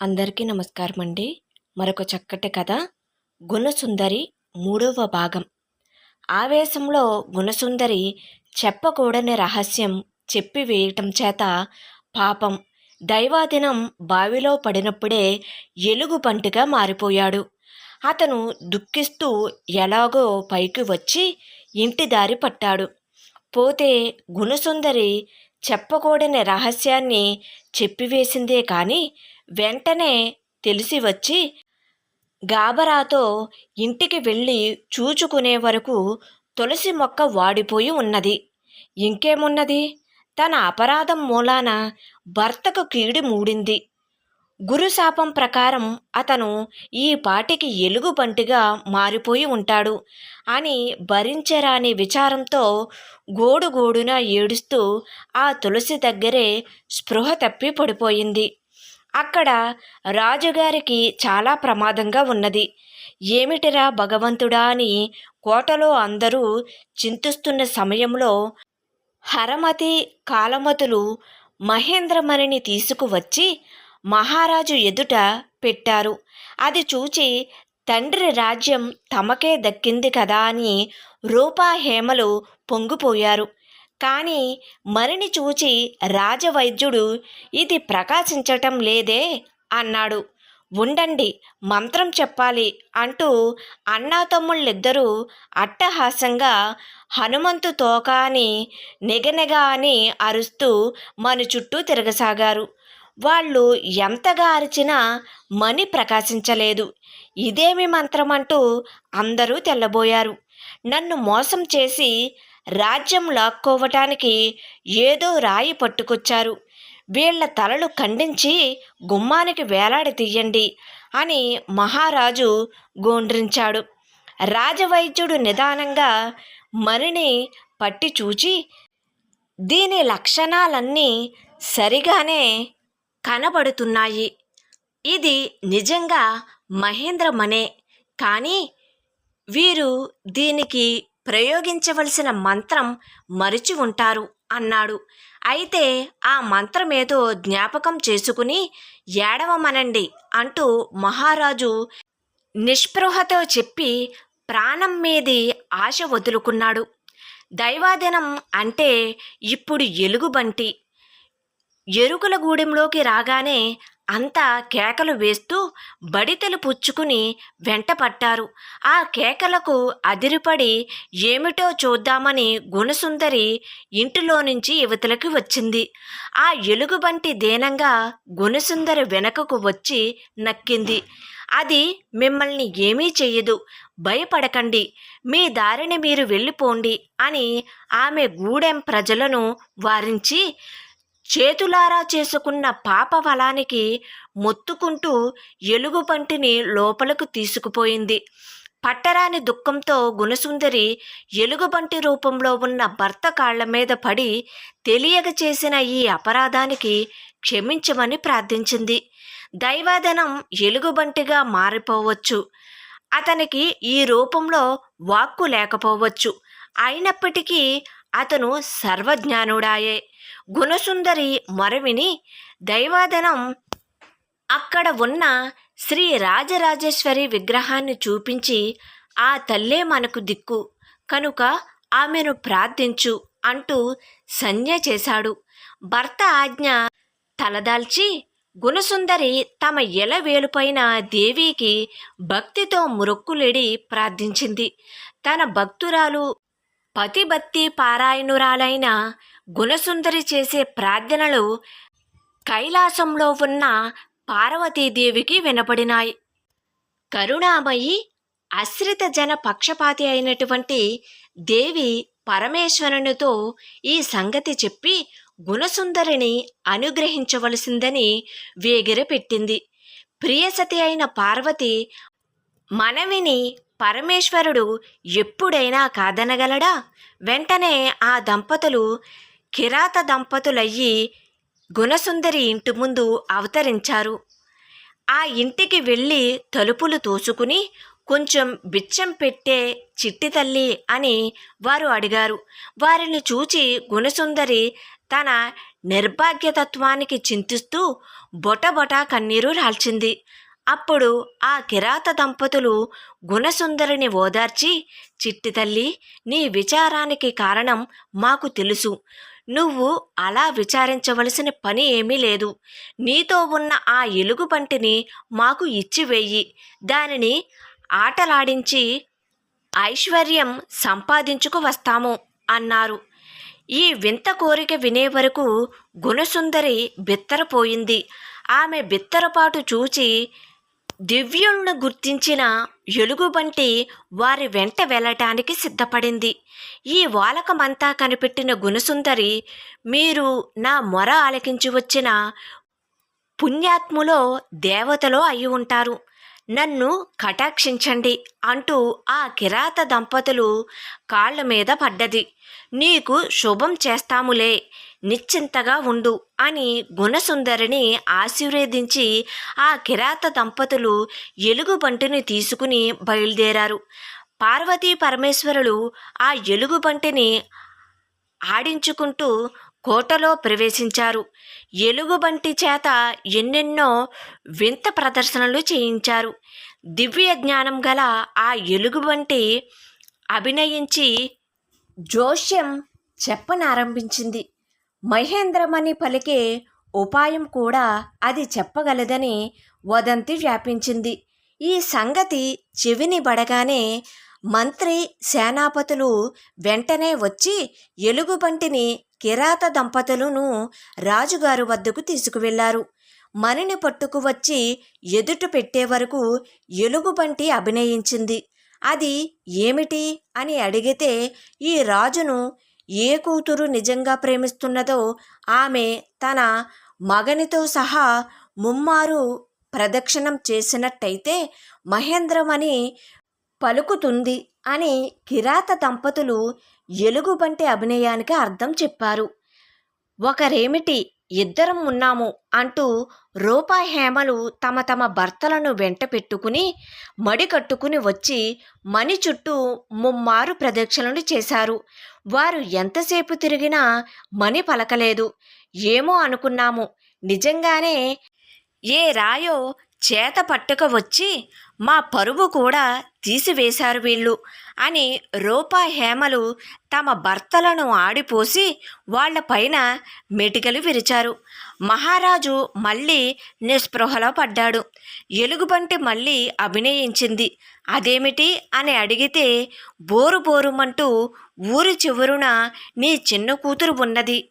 అందరికీ నమస్కారం అండి మరొక చక్కటి కథ గుణసుందరి మూడవ భాగం. ఆవేశంలో గుణసుందరి చెప్పకూడని రహస్యం చెప్పి వేయటం చేత పాపం దైవాదినం బావిలో పడినప్పుడే ఎలుగు పంటిగా మారిపోయాడు. అతను దుఃఖిస్తూ ఎలాగో పైకి వచ్చి ఇంటి దారి పట్టాడు. పోతే గుణసుందరి చెప్పకూడని రహస్యాన్ని చెప్పివేసిందే కానీ వెంటనే తెలిసి వచ్చి గాబరాతో ఇంటికి వెళ్ళి చూచుకునే వరకు తులసి మొక్క వాడిపోయి ఉన్నది. ఇంకేమున్నది? తన అపరాధం మూలాన భర్తకు కీడి మూడింది. గురుశాపం ప్రకారం అతను ఈ పాటికి ఎలుగుబంటిగా మారిపోయి ఉంటాడు అని భరించరాని విచారంతో గోడుగోడున ఏడుస్తూ ఆ తులసి దగ్గరే స్పృహ తప్పి పడిపోయింది. అక్కడ రాజుగారికి చాలా ప్రమాదంగా ఉన్నది. ఏమిటిరా భగవంతుడా అని కోటలో అందరూ చింతిస్తున్న సమయంలో హరమతి కాలమతులు మహేంద్రమణిని తీసుకువచ్చి మహారాజు ఎదుట పెట్టారు. అది చూచి తండ్రి రాజ్యం తమకే దక్కింది కదా అని రూపాహేమలు పొంగిపోయారు. కానీ మరిని చూచి రాజవైద్యుడు ఇది ప్రకాశించటం లేదే అన్నాడు. ఉండండి మంత్రం చెప్పాలి అంటూ అన్నాతమ్ముళ్ళిద్దరూ అట్టహాసంగా హనుమంతు తోక అని నెగనెగ అని అరుస్తూ మన చుట్టూ తిరగసాగారు. వాళ్ళు ఎంతగా అరిచినా మణి ప్రకాశించలేదు. ఇదేమి మంత్రం అంటూ అందరూ తెల్లబోయారు. నన్ను మోసం చేసి రాజ్యం లాక్కోవటానికి ఏదో రాయి పట్టుకొచ్చారు. వీళ్ళ తలలు ఖండించి గుమ్మానికి వేలాడి తీయండి అని మహారాజు గోండ్రించాడు. రాజవైద్యుడు నిదానంగా మరిని పట్టి చూచి దీని లక్షణాలన్నీ సరిగానే కనబడుతున్నాయి. ఇది నిజంగా మహేంద్రమనే. కానీ వీరు దీనికి ప్రయోగించవలసిన మంత్రం మరిచి ఉంటారు అన్నాడు. అయితే ఆ మంత్రమేదో జ్ఞాపకం చేసుకుని ఏడవమనండి అంటూ మహారాజు నిస్పృహతో చెప్పి ప్రాణం మీది ఆశ వదులుకున్నాడు. దైవాదినం అంటే ఇప్పుడు ఎలుగుబంటి. ఎరుకుల గూడెంలోకి రాగానే అంతా కేకలు వేస్తూ బడితెలు పుచ్చుకుని వెంట పట్టారు. ఆ కేకలకు అదిరిపడి ఏమిటో చూద్దామని గుణసుందరి ఇంటిలో నుంచి యువతలకు వచ్చింది. ఆ ఎలుగుబంటి దేనంగా గుణసుందరి వెనకకు వచ్చి నక్కింది. అది మిమ్మల్ని ఏమీ చెయ్యదు. భయపడకండి. మీ దారిని మీరు వెళ్ళిపోండి అని ఆమె గూడెం ప్రజలను వారించి చేతులారా చేసుకున్న పాప వలానికి మొత్తుకుంటూ ఎలుగుబంటిని లోపలకు తీసుకుపోయింది. పట్టరాని దుఃఖంతో గుణసుందరి ఎలుగుబంటి రూపంలో ఉన్న భర్త కాళ్ళ మీద పడి తెలియక చేసిన ఈ అపరాధానికి క్షమించమని ప్రార్థించింది. దైవాదనం ఎలుగుబంటిగా మారిపోవచ్చు. అతనికి ఈ రూపంలో వాక్కు లేకపోవచ్చు. అయినప్పటికీ అతను సర్వజ్ఞానుడాయే. గుణసుందరి మొరవిని దైవాదనం అక్కడ ఉన్న శ్రీ రాజరాజేశ్వరి విగ్రహాన్ని చూపించి ఆ తల్లే మనకు దిక్కు. కనుక ఆమెను ప్రార్థించు అంటూ సంజ్ఞ చేశాడు. భర్త ఆజ్ఞ తలదాల్చి గుణసుందరి తమ ఎలవేలుపైన దేవికి భక్తితో మురొక్కులేడి ప్రార్థించింది. తన భక్తురాలు పతిభక్తి పారాయణురాలైన గుణసుందరి చేసే ప్రార్థనలు కైలాసంలో ఉన్న పార్వతీదేవికి వినపడినాయి. కరుణామయి అశ్రిత జన పక్షపాతి అయినటువంటి దేవి పరమేశ్వరునితో ఈ సంగతి చెప్పి గుణసుందరిని అనుగ్రహించవలసిందని వేగిరపెట్టింది ప్రియసతి అయిన పార్వతి మనవిని పరమేశ్వరుడు ఎప్పుడైనా కాదనగలడా? వెంటనే ఆ దంపతులు కిరాత దంపతులయ్యి గుణసుందరి ఇంటి ముందు అవతరించారు. ఆ ఇంటికి వెళ్ళి తలుపులు తోసుకుని కొంచెం బిచ్చం పెట్టే చిట్టి తల్లి అని వారు అడిగారు. వారిని చూచి గుణసుందరి తన నిర్భాగ్యతత్వానికి చింతిస్తూ బొటబొట కన్నీరు రాల్చింది. అప్పుడు ఆ కిరాత దంపతులు గుణసుందరిని ఓదార్చి చిట్టి తల్లి నీ విచారానికి కారణం మాకు తెలుసు. నువ్వు అలా విచారించవలసిన పని ఏమీ లేదు. నీతో ఉన్న ఆ ఎలుగుబంటిని మాకు ఇచ్చివేయి దానిని ఆటలాడించి ఐశ్వర్యం సంపాదించుకు వస్తాము అన్నారు. ఈ వింత కోరిక వినే వరకు గుణసుందరి బిత్తరపోయింది. ఆమె బిత్తరపాటు చూచి దివ్యుణ్ణి గుర్తించిన ఎలుగుబంటి వారి వెంట వెళ్ళటానికి సిద్ధపడింది. ఈ వాలకమంతా కనిపెట్టిన గుణసుందరి మీరు నా మొర ఆలకించి వచ్చిన పుణ్యాత్ములో దేవతలో అయి ఉంటారు. నన్ను కటాక్షించండి అంటూ ఆ కిరాత దంపతులు కాళ్ళ మీద పడ్డది. నీకు శుభం చేస్తాములే నిశ్చింతగా ఉండు అని గుణసుందరిని ఆశీర్వదించి ఆ కిరాత దంపతులు ఎలుగుబంటిని తీసుకుని బయలుదేరారు. పార్వతీ పరమేశ్వరులు ఆ ఎలుగుబంటిని ఆడించుకుంటూ కోటలో ప్రవేశించారు. ఎలుగుబంటి చేత ఎన్నెన్నో వింత ప్రదర్శనలు చేయించారు. దివ్య జ్ఞానం గల ఆ ఎలుగుబంటి అభినయించి జోష్యం చెప్పనారంభించింది. మహేంద్రమణి పలికే ఉపాయం కూడా అది చెప్పగలదని వదంతి వ్యాపించింది. ఈ సంగతి చెవిని బడగానే మంత్రి సేనాపతులు వెంటనే వచ్చి ఎలుగుబంటిని కిరాత దంపతులను రాజుగారు వద్దకు తీసుకువెళ్ళారు. మణిని పట్టుకు వచ్చి ఎదుట పెట్టే వరకు ఎలుగుబంటి అభినయించింది. అది ఏమిటి? అని అడిగితే ఈ రాజును ఏ కూతురు నిజంగా ప్రేమిస్తున్నదో ఆమె తన మగనితో సహా ముమ్మారు ప్రదక్షిణం చేసినట్టయితే మహేంద్రమని పలుకుతుంది అని కిరాత దంపతులు ఎలుగుబంటి అభినయానికి అర్థం చెప్పారు. ఒకరేమిటి ఇద్దరం ఉన్నాము అంటూ రూపా హేమలు తమ తమ భర్తలను వెంట పెట్టుకుని మడి కట్టుకుని వచ్చి మణి చుట్టూ ముమ్మారు ప్రదక్షిణలు చేశారు. వారు ఎంతసేపు తిరిగినా మణి పలకలేదు. ఏమో అనుకున్నాము. నిజంగానే ఏ రాయో చేత పట్టుక వచ్చి మా పరువు కూడా తీసివేశారు వీళ్ళు అని రూపా హేమలు తమ భర్తలను ఆడిపోసి వాళ్ళపైన మెటికలు విరిచారు. మహారాజు మళ్ళీ నిస్పృహలో పడ్డాడు. ఎలుగుబంటి మళ్ళీ అభినయించింది. అదేమిటి? అని అడిగితే బోరు బోరుమంటూ ఊరి చివరున నీ చిన్న కూతురు ఉన్నది.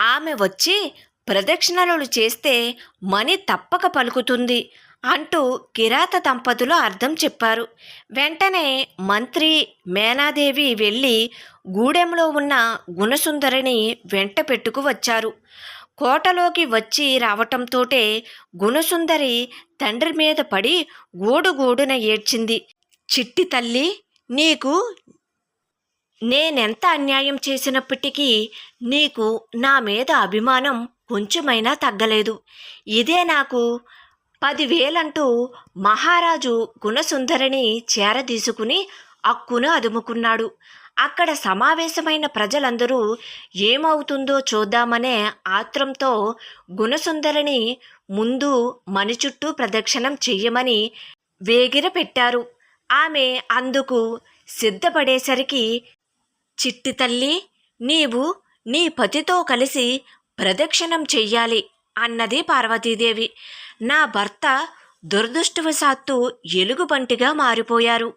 ఆమె వచ్చి ప్రదక్షిణలు చేస్తే మణి తప్పక పలుకుతుంది. అంటూ కిరాత దంపతులు అర్థం చెప్పారు. వెంటనే మంత్రి మేనాదేవి వెళ్ళి గూడెంలో ఉన్న గుణసుందరిని వెంట పెట్టుకు వచ్చారు. కోటలోకి వచ్చి రావటంతోటే గుణసుందరి తండ్రి మీద పడి గూడుగూడున ఏడ్చింది. చిట్టి తల్లి నీకు నేనెంత అన్యాయం చేసినప్పటికీ నీకు నా మీద అభిమానం కొంచెమైనా తగ్గలేదు. ఇదే నాకు పదివేలంటూ మహారాజు గుణసుందరిని చేరదీసుకుని అక్కును అదుముకున్నాడు. అక్కడ సమావేశమైన ప్రజలందరూ ఏమవుతుందో చూద్దామనే ఆత్రంతో గుణసుందరిని ముందు మణి చుట్టూ ప్రదక్షిణం చెయ్యమని వేగిర పెట్టారు. ఆమె అందుకు సిద్ధపడేసరికి చిట్టి తల్లి నీవు నీ పతితో కలిసి ప్రదక్షిణం చెయ్యాలి అన్నది పార్వతీదేవి. నా భర్త దురదృష్టవశాత్తు ఎలుగుబంటిగా మారిపోయారు.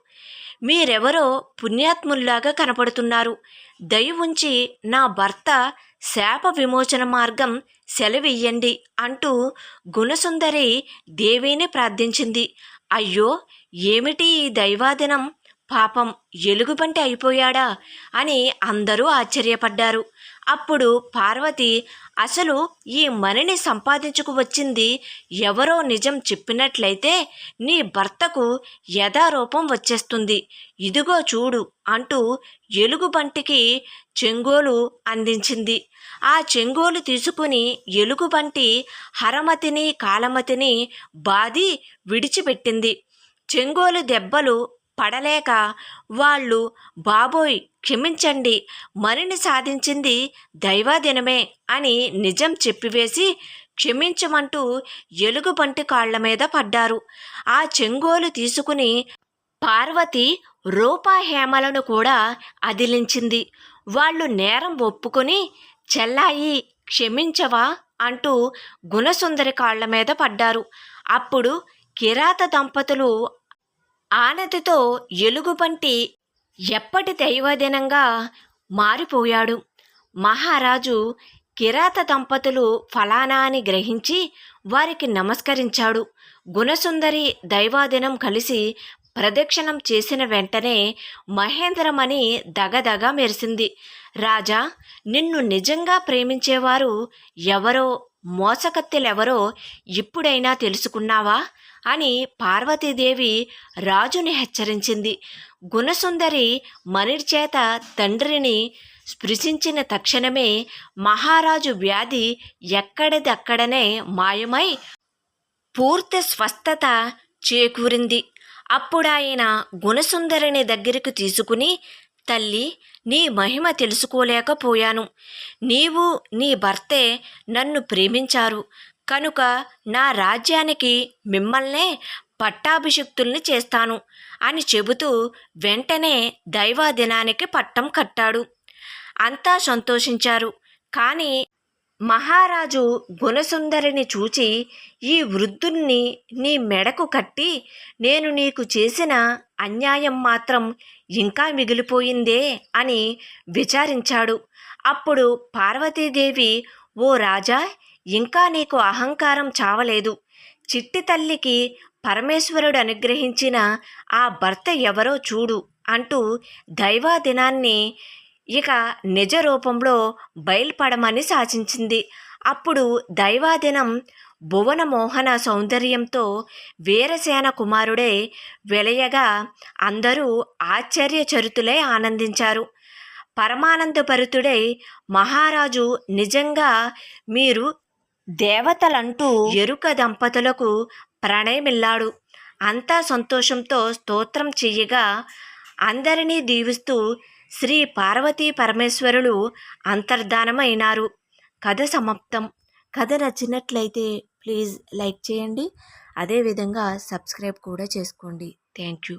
మీరెవరో పుణ్యాత్ముల్లాగా కనపడుతున్నారు. దయ ఉంచి నా భర్త శాప విమోచన మార్గం సెలవియ్యండి అంటూ గుణసుందరి దేవిని ప్రార్థించింది. అయ్యో ఏమిటి ఈ దైవాదినం పాపం ఎలుగుబంటి అయిపోయాడా? అని అందరూ ఆశ్చర్యపడ్డారు. అప్పుడు పార్వతి అసలు ఈ మణిని సంపాదించుకు వచ్చింది ఎవరో నిజం చెప్పినట్లయితే నీ భర్తకు యథారూపం వచ్చేస్తుంది. ఇదిగో చూడు అంటూ ఎలుగుబంటికి చెంగోలు అందించింది. ఆ చెంగోలు తీసుకుని ఎలుగుబంటి హరమతిని కాలమతిని బాది విడిచిపెట్టింది. చెంగోలు దెబ్బలు పడలేక వాళ్ళు బాబోయ్ క్షమించండి మరిని సాధించింది దైవాదినమే అని నిజం చెప్పివేసి క్షమించమంటూ ఎలుగుబంటి కాళ్ళ మీద పడ్డారు. ఆ చెంగోలు తీసుకుని పార్వతి రూపాహేమలను కూడా అదిలించింది. వాళ్ళు నేరం ఒప్పుకొని చెల్లాయి క్షమించవా అంటూ గుణసుందరి కాళ్ళ మీద పడ్డారు. అప్పుడు కిరాత దంపతులు ఆనతితో ఎలుగుబంటి ఎప్పటి దైవదినంగా మారిపోయాడు. మహారాజు కిరాత దంపతులు ఫలానా అని గ్రహించి వారికి నమస్కరించాడు. గుణసుందరి దైవాదినం కలిసి ప్రదక్షిణం చేసిన వెంటనే మహేంద్రమణి దగదగ మెరిసింది. రాజా నిన్ను నిజంగా ప్రేమించేవారు ఎవరో మోసకత్తెలెవరో ఇప్పుడైనా తెలుసుకున్నావా? అని పార్వతీదేవి రాజుని హెచ్చరించింది. గుణసుందరి మనిడి చేత తండ్రిని స్పృశించిన తక్షణమే మహారాజు వ్యాధి ఎక్కడిదక్కడనే మాయమై పూర్తి స్వస్థత చేకూరింది. అప్పుడాయన గుణసుందరిని దగ్గరికి తీసుకుని తల్లి నీ మహిమ తెలుసుకోలేకపోయాను. నీవు నీ భర్తే నన్ను ప్రేమించారు. కనుక నా రాజ్యానికి మిమ్మల్నే పట్టాభిషిక్తుల్ని చేస్తాను అని చెబుతూ వెంటనే దైవాదినానికి పట్టం కట్టాడు. అంతా సంతోషించారు. కానీ మహారాజు గుణసుందరిని చూచి ఈ వృద్ధుణ్ణి నీ మెడకు కట్టి నేను నీకు చేసిన అన్యాయం మాత్రం ఇంకా మిగిలిపోయిందే అని విచారించాడు. అప్పుడు పార్వతీదేవి ఓ రాజా ఇంకా నీకు అహంకారం చావలేదు. చిట్టి తల్లికి పరమేశ్వరుడు అనుగ్రహించిన ఆ భర్త ఎవరో చూడు అంటూ దైవాదినాన్ని ఇక నిజ రూపంలో బయల్పడమని శాసించింది అప్పుడు దైవాదినం భువనమోహన సౌందర్యంతో వీరసేన కుమారుడే వెలయగా అందరూ ఆశ్చర్యచరితులై ఆనందించారు. పరమానందభరితుడై మహారాజు నిజంగా మీరు దేవతలంటూ ఎరుక దంపతులకు ప్రణయమిల్లాడు. అంతా సంతోషంతో స్తోత్రం చెయ్యగా అందరినీ దీవిస్తూ శ్రీ పార్వతీ పరమేశ్వరులు అంతర్ధానమైనారు. కథ సమాప్తం. కథ నచ్చినట్లయితే ప్లీజ్ లైక్ చేయండి. అదేవిధంగా సబ్స్క్రైబ్ కూడా చేసుకోండి. Thank you.